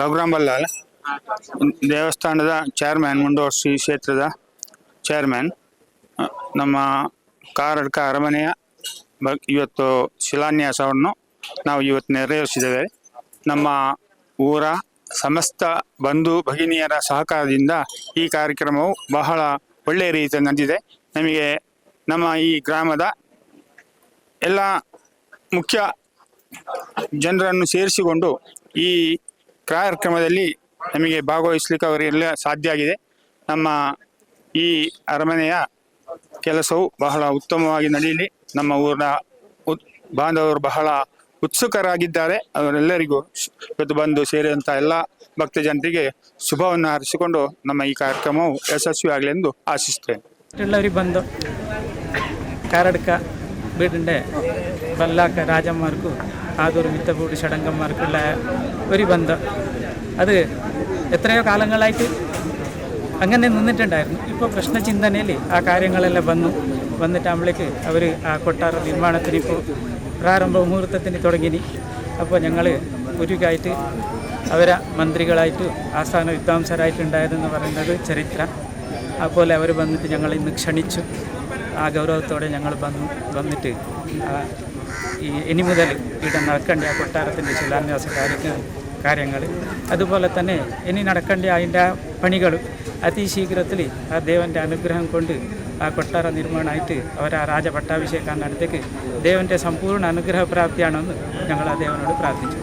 ರಘುರಾಮ್ ಬಲ್ಲಾಲ್ ದೇವಸ್ಥಾನದ ಚೇರ್ಮನ್ ಮುಂಡೋರ್ ಶ್ರೀ ಕ್ಷೇತ್ರದ ಚೇರ್ಮನ್ ನಮ್ಮ ಕಾರಡ್ಕ ಅರಮನೆಯ ಇವತ್ತು ಶಿಲಾನ್ಯಾಸವನ್ನು ನಾವು ಇವತ್ತು ನೆರವೇರಿಸಿದ್ದೇವೆ. ನಮ್ಮ ಊರ ಸಮಸ್ತ ಬಂಧು ಭಗಿನಿಯರ ಸಹಕಾರದಿಂದ ಈ ಕಾರ್ಯಕ್ರಮವು ಬಹಳ ಒಳ್ಳೆಯ ರೀತಿಯಲ್ಲಿ ನಂದಿದೆ ನಮಗೆ ನಮ್ಮ ಈ ಗ್ರಾಮದ ಎಲ್ಲ ಮುಖ್ಯ ಜನರನ್ನು ಸೇರಿಸಿಕೊಂಡು ಈ ಕಾರ್ಯಕ್ರಮದಲ್ಲಿ ನಮಗೆ ಭಾಗವಹಿಸಲಿಕ್ಕೆ ಅವರಿಗೆಲ್ಲ ಸಾಧ್ಯ ಆಗಿದೆ. ನಮ್ಮ ಈ ಅರಮನೆಯ ಕೆಲಸವು ಬಹಳ ಉತ್ತಮವಾಗಿ ನಡೆಯಲಿ. ನಮ್ಮ ಊರಿನ ಬಾಂಧವರು ಬಹಳ ಉತ್ಸುಕರಾಗಿದ್ದಾರೆ. ಅವರೆಲ್ಲರಿಗೂ ಇವತ್ತು ಬಂದು ಸೇರಿದಂಥ ಎಲ್ಲ ಭಕ್ತ ಜನರಿಗೆ ಶುಭವನ್ನು ಹರಿಸಿಕೊಂಡು ನಮ್ಮ ಈ ಕಾರ್ಯಕ್ರಮವು ಯಶಸ್ವಿಯಾಗಲಿ ಎಂದು ಆಶಿಸುತ್ತೇನೆ. ಎಲ್ಲರಿಗೆ ಬಂದು ಕಾರಡ್ಕ, ಬೀಡಂಡೆ, ಬಲ್ಲಾಕ ರಾಜಮಾರ್ಗು ആദൂർ മിത്തപ്പൂടി ചടങ്ങന്മാർക്കുള്ള ഒരു ബന്ധം. അത് എത്രയോ കാലങ്ങളായിട്ട് അങ്ങനെ നിന്നിട്ടുണ്ടായിരുന്നു. ഇപ്പോൾ പ്രശ്നചിന്തനയിൽ ആ കാര്യങ്ങളെല്ലാം വന്നു. വന്നിട്ടാകുമ്പോഴേക്ക് അവർ ആ കൊട്ടാര നിർമ്മാണത്തിന് ഇപ്പോൾ പ്രാരംഭ മുഹൂർത്തത്തിന് തുടങ്ങിനി. അപ്പോൾ ഞങ്ങൾ ഗുരുക്കായിട്ട് അവരെ മന്ത്രികളായിട്ട് ആസ്ഥാന വിദ്വാംസരായിട്ടുണ്ടായതെന്ന് പറയുന്നത് ചരിത്രം. അതുപോലെ അവർ വന്നിട്ട് ഞങ്ങൾ ഇന്ന് ക്ഷണിച്ചു. ആ ഗൗരവത്തോടെ ഞങ്ങൾ വന്നു. വന്നിട്ട് ഈ ഇനി മുതൽ ഇവിടെ നടക്കേണ്ട ആ കൊട്ടാരത്തിൻ്റെ ശിലാന്യാസ കാര്യ കാര്യങ്ങൾ അതുപോലെ തന്നെ ഇനി നടക്കേണ്ട അതിൻ്റെ പണികൾ അതിശീഘ്രത്തിൽ ആ ദേവൻ്റെ അനുഗ്രഹം കൊണ്ട് ആ കൊട്ടാര നിർമ്മാണമായിട്ട് അവർ ആ രാജപട്ടാഭിഷേകം നടത്തേക്ക് ദേവൻ്റെ സമ്പൂർണ്ണ അനുഗ്രഹ പ്രാപ്തിയാണെന്ന് ഞങ്ങൾ ആ ദേവനോട് പ്രാർത്ഥിച്ചു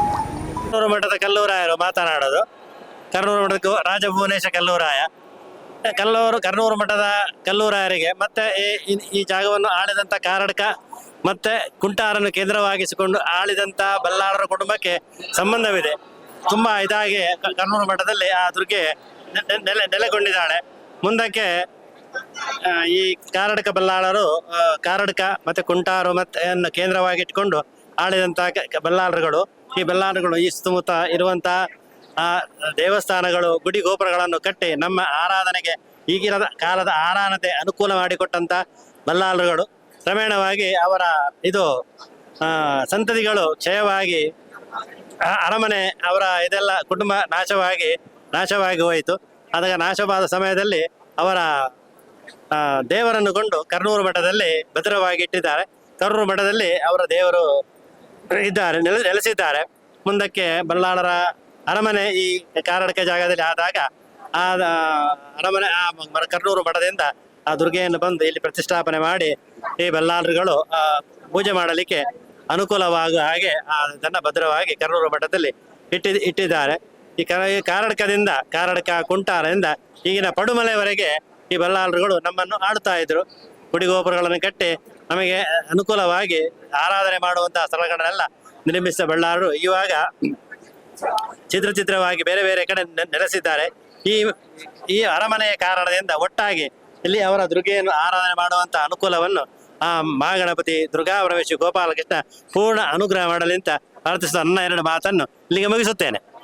ಕರ್ನೂರು ಮಠದ ಕಲ್ಲೂರಾಯರು ಮಾತನಾಡೋದು ಕರ್ನೂರು ಮಠದ ಗೋ- ರಾಜಭುವನೇಶ ಕಲ್ಲೂರಾಯ ಕಲ್ಲೂರು ಕರ್ನೂರು ಮಠದ ಕಲ್ಲೂರಾಯರಿಗೆ ಮತ್ತೆ ಈ- ಈ- ಈ ಜಾಗವನ್ನು ಆಳಿದಂಥ ಕಾರಡ್ಕ ಮತ್ತೆ ಕುಂಟಾರನ್ನು ಕೇಂದ್ರವಾಗಿಸಿಕೊಂಡು ಆಳಿದಂತಹ ಬಲ್ಲಾಳರ ಕುಟುಂಬಕ್ಕೆ ಸಂಬಂಧವಿದೆ. ತುಂಬಾ ಇದಾಗಿ ಕರ್ನೂರು ಮಠದಲ್ಲಿ ಆ ದುರ್ಗೆ ನೆಲೆ ನೆಲೆಗೊಂಡಿದ್ದಾಳೆ. ಮುಂದಕ್ಕೆ ಈ ಕಾರಡಕ ಬಲ್ಲಾಳರು ಕಾರಡಕ ಮತ್ತೆ ಕುಂಟಾರು ಮತ್ತೆ ಕೇಂದ್ರವಾಗಿ ಇಟ್ಕೊಂಡು ಆಳಿದಂತಹ ಬಲ್ಲಾಳರುಗಳು, ಈ ಬಲ್ಲಾಳರುಗಳು ಈ ಸುತ್ತಮುತ್ತ ಇರುವಂತ, ಆ, ದೇವಸ್ಥಾನಗಳು, ಗುಡಿ ಗೋಪುರಗಳನ್ನು ಕಟ್ಟಿ ನಮ್ಮ ಆರಾಧನೆಗೆ ಈಗಿನ ಕಾಲದ ಆರಾಧನೆ ಅನುಕೂಲ ಮಾಡಿಕೊಟ್ಟಂತ ಬಲ್ಲಾಳರುಗಳು. ಕ್ರಮೇಣವಾಗಿ ಅವರ ಇದು ಸಂತತಿಗಳು ಕ್ಷಯವಾಗಿ ಅರಮನೆ ಅವರ ಇದೆಲ್ಲ ಕುಟುಂಬ ನಾಶವಾಗಿ ನಾಶವಾಗಿ ಹೋಯಿತು. ಆದಾಗ ನಾಶವಾದ ಸಮಯದಲ್ಲಿ ಅವರ ದೇವರನ್ನು ಕೊಂಡು ಕರ್ನೂರು ಮಠದಲ್ಲಿ ಭದ್ರವಾಗಿ ಇಟ್ಟಿದ್ದಾರೆ. ಕರ್ನೂರು ಮಠದಲ್ಲಿ ಅವರ ದೇವರು ಇದ್ದಾರೆ, ನೆಲೆ, ನೆಲೆಸಿದ್ದಾರೆ. ಮುಂದಕ್ಕೆ ಬಲ್ಲಾಳರ ಅರಮನೆ ಈ ಕಾರಡಕ ಜಾಗದಲ್ಲಿ ಆದಾಗ ಆ ಅರಮನೆ, ಆ ಕರ್ನೂರು ಮಠದಿಂದ ಆ ದುರ್ಗೆಯನ್ನು ಬಂದು ಇಲ್ಲಿ ಪ್ರತಿಷ್ಠಾಪನೆ ಮಾಡಿ ಈ ಬಲ್ಲಾಳರುಗಳು ಆ, ಪೂಜೆ ಮಾಡಲಿಕ್ಕೆ ಅನುಕೂಲವಾಗುವ ಹಾಗೆ ಅದನ್ನು ಭದ್ರವಾಗಿ ಕರೂರು ಮಠದಲ್ಲಿ ಇಟ್ಟಿ ಇಟ್ಟಿದ್ದಾರೆ. ಈ ಕರ ಈ ಕಾರಡಕದಿಂದ ಕಾರಡಕ ಕುಂಟಾರದಿಂದ ಈಗಿನ ಪಡುಮಲೆವರೆಗೆ ಈ ಬಲ್ಲಾಳರುಗಳು ನಮ್ಮನ್ನು ಆಡ್ತಾ ಇದ್ರು. ಗುಡಿಗೋಪುರಗಳನ್ನು ಕಟ್ಟಿ ನಮಗೆ ಅನುಕೂಲವಾಗಿ ಆರಾಧನೆ ಮಾಡುವಂತಹ ಸ್ಥಳಗಳನ್ನೆಲ್ಲ ನಿರ್ಮಿಸಿದ ಬಳ್ಳಾರರು ಇವಾಗ ಚಿತ್ರ ಚಿತ್ರವಾಗಿ ಬೇರೆ ಬೇರೆ ಕಡೆ ನೆಲೆಸಿದ್ದಾರೆ ಈ ಈ ಅರಮನೆಯ ಕಾರಣದಿಂದ ಒಟ್ಟಾಗಿ ಇಲ್ಲಿ ಅವರ ದುರ್ಗೆಯನ್ನು ಆರಾಧನೆ ಮಾಡುವಂತ ಅನುಕೂಲವನ್ನು, ಆ ಮಹಾಗಣಪತಿ ದುರ್ಗಾ ಪರಮೇಶ್ವರಿ ಗೋಪಾಲಕೃಷ್ಣ ಪೂರ್ಣ ಅನುಗ್ರಹ ಮಾಡಲಿ ಅಂತ ಪ್ರಾರ್ಥಿಸಿದ ನನ್ನ ಎರಡು ಮಾತನ್ನು ಇಲ್ಲಿಗೆ ಮುಗಿಸುತ್ತೇನೆ.